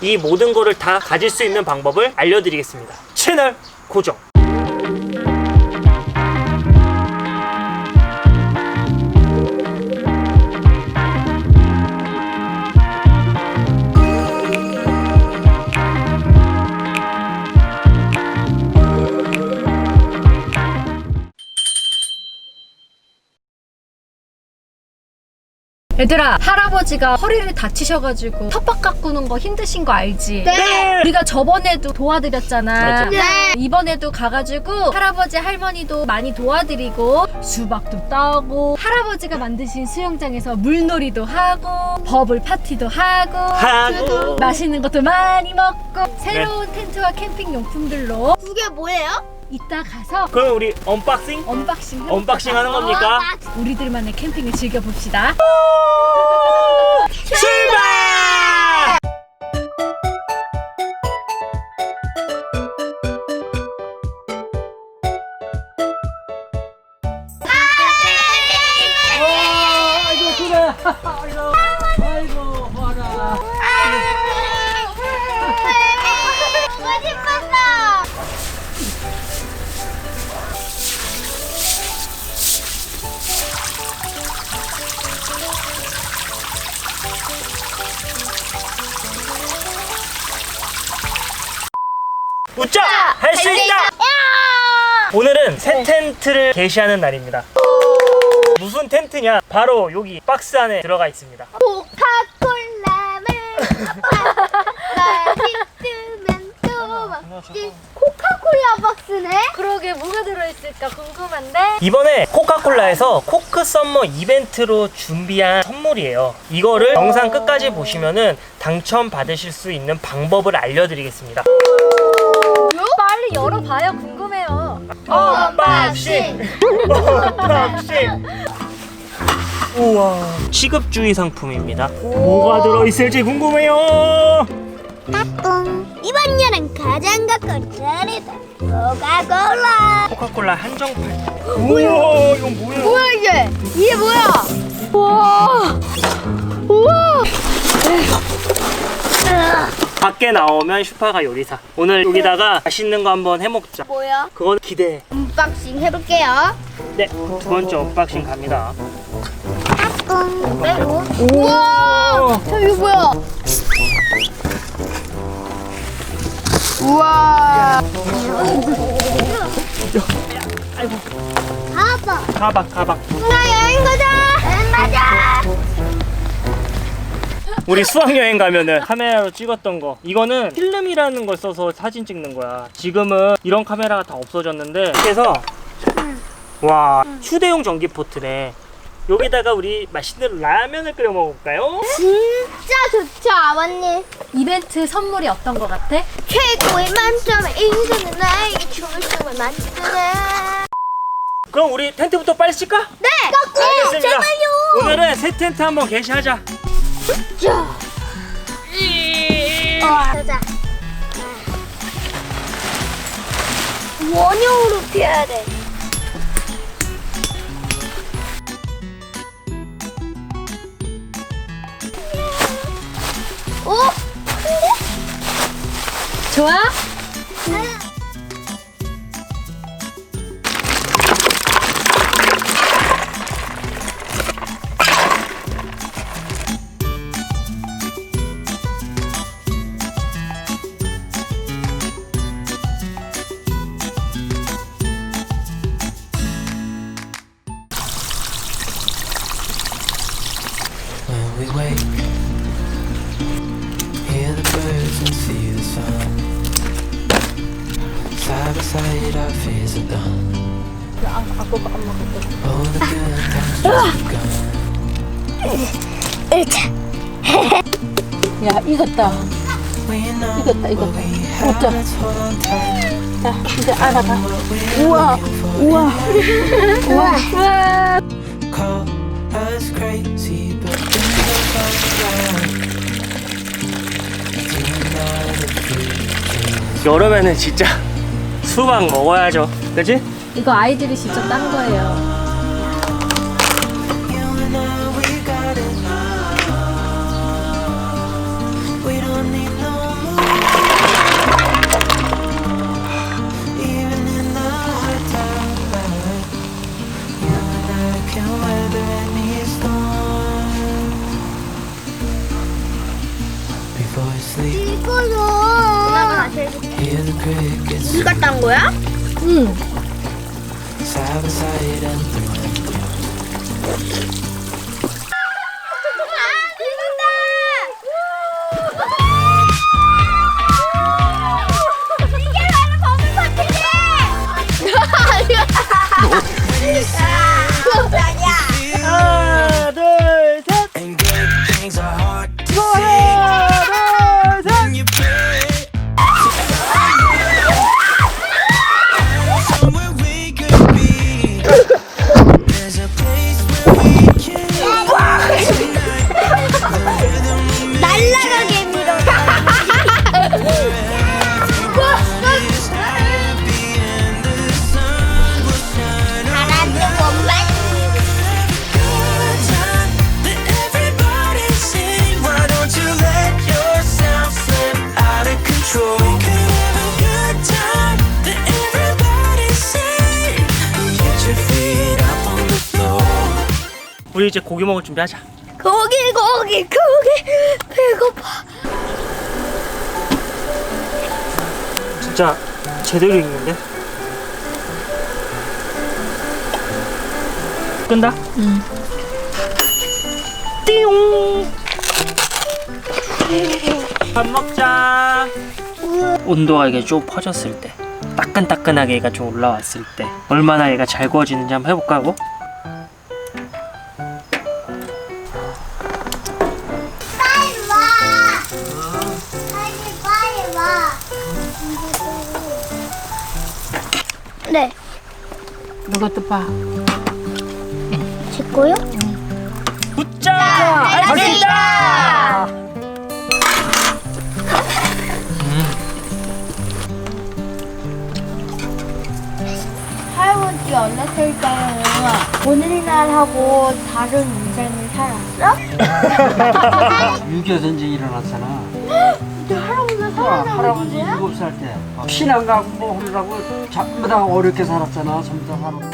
이 모든 거를 다 가질 수 있는 방법을 알려드리겠습니다. 채널 고정. 얘들아 할아버지가 허리를 다치셔가지고 텃밭 가꾸는 거 힘드신 거 알지? 네. 우리가 저번에도 도와드렸잖아 맞아. 네. 이번에도 가가지고 할아버지 할머니도 많이 도와드리고 수박도 따고 할아버지가 만드신 수영장에서 물놀이도 하고 버블 파티도 하고 하고 맛있는 것도 많이 먹고 새로운 텐트와 캠핑 용품들로 그게 뭐예요? 이따 가서 그럼 우리 언박싱? 언박싱 해볼까? 언박싱 하는 겁니까? 우리들만의 캠핑을 즐겨봅시다 출발! 아이고 그래. 아이고 웃자 할 수 있다. 오늘은 새 텐트를 게시하는 날입니다. 무슨 텐트냐? 바로 여기 박스 안에 들어가 있습니다. 코카콜라를 또 먹지. 코카콜라 박스네? 그러게 뭐가 들어있을까 궁금한데 이번에 코카콜라에서 코크 썸머 이벤트로 준비한 선물이에요. 이거를 영상 끝까지 보시면은 당첨 받으실 수 있는 방법을 알려드리겠습니다. 빨리 열어봐요 궁금해요 언박싱! 언박싱! 우와 취급주의 상품입니다. 뭐가 들어있을지 궁금해요. 따뚱. 이번 여름 가장 갖고 잘했다. 코카콜라. 코카콜라 한정판. 우와 이건 뭐야? 뭐야 이게? 이게 뭐야? 우와. 우와. 밖에 나오면 슈파가 요리사. 오늘 여기다가 맛있는 거 한번 해먹자. 뭐야? 그건 기대해. 언박싱 해볼게요. 네, 두 번째 언박싱 갑니다. 따뚱. 빼고. 우와. 저 이거 뭐야? 우와. 아이고. 가봐. 가방, 가방. 나 여행 가자. 여행 가자. 우리 수학여행 가면은 카메라로 찍었던 거. 이거는 필름이라는 걸 써서 사진 찍는 거야. 지금은 이런 카메라가 다 없어졌는데. 그래서, 와, 휴대용 전기포트래. 여기다가 우리 맛있는 라면을 끓여 먹을까요? 진짜 좋죠, 아버님. 이벤트 선물이 어떤 거 같아? 최고의 만점의 인생은 나에게 초점을 만드네. 그럼 우리 텐트부터 빨리 칠까? 네! 깎고! 알겠습니다. 제발요! 오늘은 새 텐트 한번 게시하자. 자. 가자. 원형으로 피해야 돼. 어? 좋아? When we wake, hear the birds and see the sun. Side by side, our fears are done. All the good times just begun. 야 익었다 hold on tight. 자 이제 알아봐 우와, 우와 Call us crazy, but 여름에는 진짜 수박 먹어야죠. 그치? 이거 아이들이 직접 딴 거예요 이거요. 누가 딴 거야? 응. 우리 이제 고기 먹을 준비하자. 고기 고기 고기 배고파. 진짜 제대로 익는데? 끈다? 응. 띠용! 밥 먹자. 온도가 이게 쭉 퍼졌을 때, 따끈따끈하게 얘가 좀 올라왔을 때, 얼마나 얘가 잘 구워지는지 한번 해볼까 하고? 네. 이것도 봐. 제 거요? 붙자! 알겠습니다! 할아버지 어렸을 때 오늘날하고 다른 인생을 살았어? 6.25 전쟁이 일어났잖아. 근데 할아버지 할아버지 거야? 7살 때. 피난 가고 뭐 하느라고 전부 다 어렵게 살았잖아. 전부 다 살아.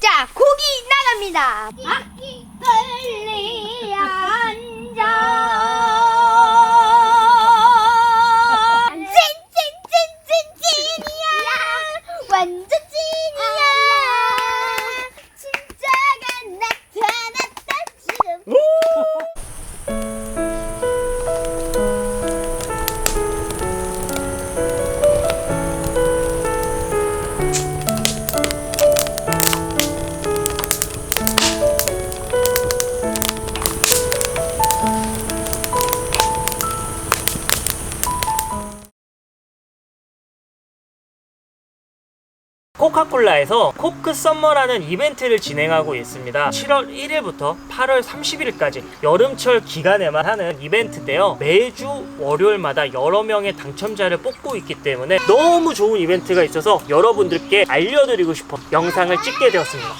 자, 고기 나갑니다. 바퀴 빨리 앉아. 코카콜라에서 코크 썸머라는 이벤트를 진행하고 있습니다. 7월 1일부터 8월 30일까지 여름철 기간에만 하는 이벤트인데요. 매주 월요일마다 여러 명의 당첨자를 뽑고 있기 때문에 너무 좋은 이벤트가 있어서 여러분들께 알려드리고 싶어 영상을 찍게 되었습니다.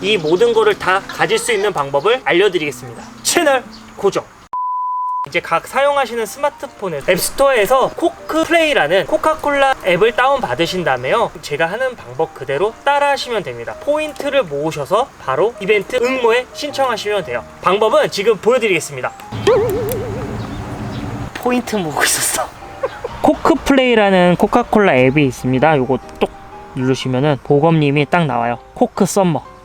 이 모든 거를 다 가질 수 있는 방법을 알려드리겠습니다. 채널 고정! 이제 각 사용하시는 스마트폰의 앱스토어에서 코크 플레이라는 코카콜라 앱을 다운 받으신 다음에요. 제가 하는 방법 그대로 따라 하시면 됩니다. 포인트를 모으셔서 바로 이벤트 응모에 신청하시면 돼요. 방법은 지금 보여드리겠습니다. 포인트 모으고 있었어. 코크 플레이라는 코카콜라 앱이 있습니다. 요거 똑 누르시면은 보검님이 딱 나와요. 코크 썸머.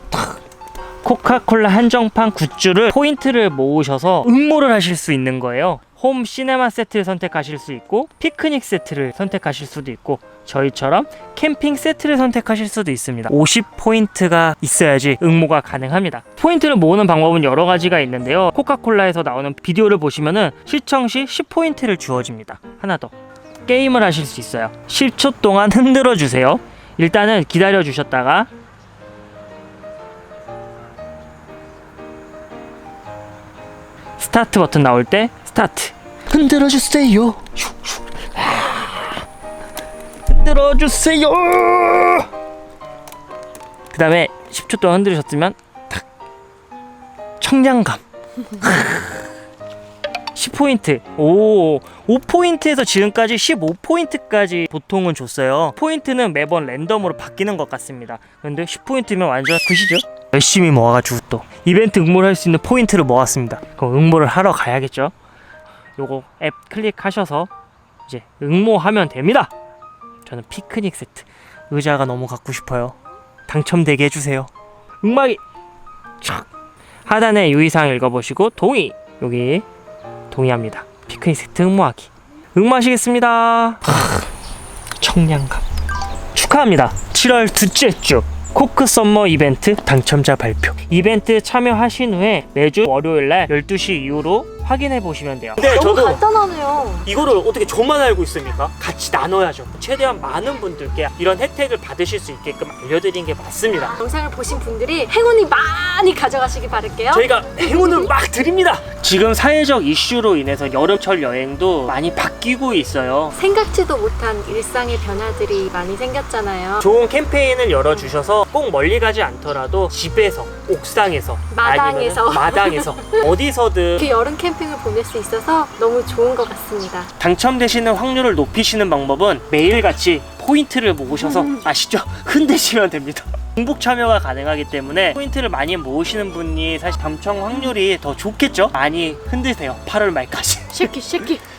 탁. 코카콜라 한정판 굿즈를 포인트를 모으셔서 응모를 하실 수 있는 거예요. 홈 시네마 세트를 선택하실 수 있고 피크닉 세트를 선택하실 수도 있고 저희처럼 캠핑 세트를 선택하실 수도 있습니다. 50포인트가 있어야지 응모가 가능합니다. 포인트를 모으는 방법은 여러 가지가 있는데요. 코카콜라에서 나오는 비디오를 보시면은 시청 시 10포인트를 주어집니다. 하나 더. 게임을 하실 수 있어요. 10초 동안 흔들어 주세요. 일단은 기다려 주셨다가 스타트 버튼 나올 때 스타트. 흔들어 주세요. 흔들어 주세요. 그 다음에 10초 동안 흔들으셨으면 탁. 청량감. 10포인트. 오 5포인트에서 지금까지 15포인트까지 보통은 줬어요. 포인트는 매번 랜덤으로 바뀌는 것 같습니다. 근데 10포인트면 완전 굿이죠 열심히 모아가지고 또 이벤트 응모를 할 수 있는 포인트를 모았습니다. 그럼 응모를 하러 가야겠죠? 요거 앱 클릭하셔서 이제 응모하면 됩니다. 저는 피크닉 세트 의자가 너무 갖고 싶어요. 당첨되게 해주세요. 응마기 촥 하단에 유의사항 읽어보시고 동의 여기 동의합니다. 피크닉 세트 응모하기 응모하시겠습니다. 하, 청량감 축하합니다. 7월 둘째 주 코크 썸머 이벤트 당첨자 발표. 이벤트 참여하신 후에 매주 월요일 날 12시 이후로 확인해 보시면 돼요. 근데 저도 간단하네요. 이거를 어떻게 저만 알고 있습니까? 같이 나눠야죠. 최대한 많은 분들께 이런 혜택을 받으실 수 있게끔 알려드린 게 맞습니다. 영상을 보신 분들이 행운이 많이 가져가시기 바랄게요. 저희가 행운을 막 드립니다. 지금 사회적 이슈로 인해서 여름철 여행도 많이 바뀌고 있어요. 생각지도 못한 일상의 변화들이 많이 생겼잖아요. 좋은 캠페인을 열어주셔서 꼭 멀리 가지 않더라도 집에서, 옥상에서, 마당에서. 아니면은 마당에서 어디서든 그 여름 캠핑을 보낼 수 있어서 너무 좋은 것 같습니다. 당첨되시는 확률을 높이시는 방법은 매일같이 포인트를 모으셔서 아시죠? 흔드시면 됩니다. 중복 참여가 가능하기 때문에 포인트를 많이 모으시는 분이 사실 당첨 확률이 더 좋겠죠? 많이 흔드세요. 8월 말까지. 쉐키 쉐키.